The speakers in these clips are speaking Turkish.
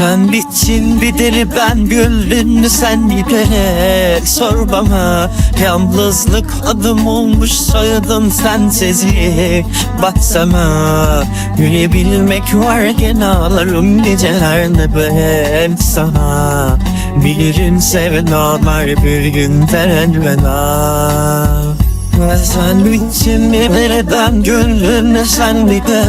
Sen bittin bir deli ben güldün sen bir Sor bana yalnızlık adım olmuş soyadım sensizlik Baksana gülebilmek varken ağlarım gecelerde ben sana. Bilirim sevdalar bir gün veda sen bittin mi nereden gönlün sen bir de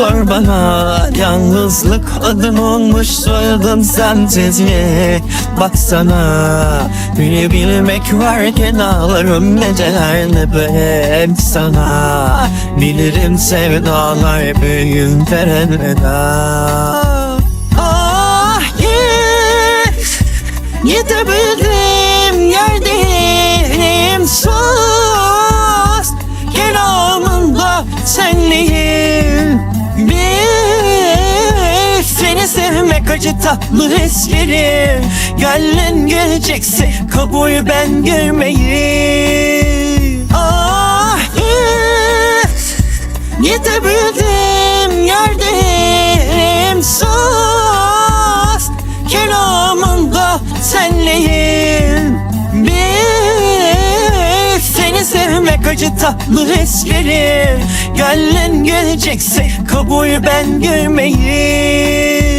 Sor bana yalnızlık adın olmuş soyadın sensizlik Baksana bilebilmek varken ağlarım gecelerde ben sana. Bilirim sevdalar bir gün veda Ah yes. Yetebildim yerdeyim sus. Kelamında senleyim acı tatlı hislerim Gelen gelecekse kabul ben görmeyi Ah yes Yetebildim yerdeyim. Sus. Kelamında senleyim. Bir seni sevmek acı tatlı hislerim Gelen gelecekse kabul ben görmeyi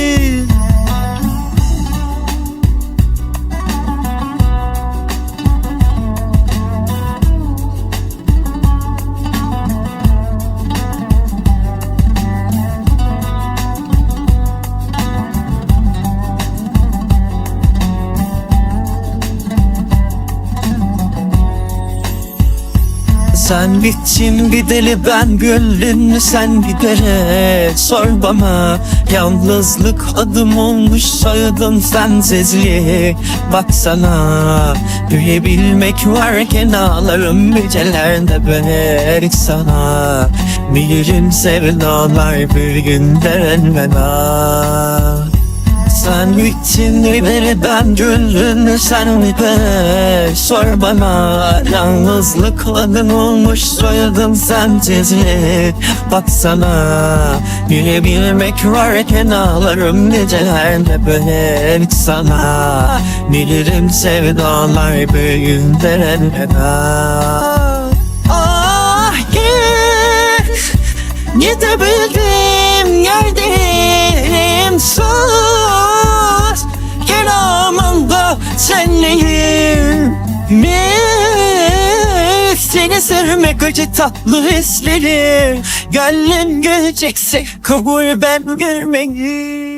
Sen bittin bir deli ben güldüm sen bir dere. Sor bana yalnızlık adım olmuş soyadım sensizlik Baksana büyüyebilmek varken ağlarım gecelerde ben. Sana Bilirim sevdalar bir gün deren veda sen bittin beni ben güldün sen bir de Sor bana yalnızlık adın olmuş soyadın sensizlik Baksana gülebilmek varken ağlarım gecelerde ben sana Bilirim sevdalar gün deren Ah yes Gidebildim seni sevmek acı tatlı hislerim Gelen gelecekse kabul ben görmeyi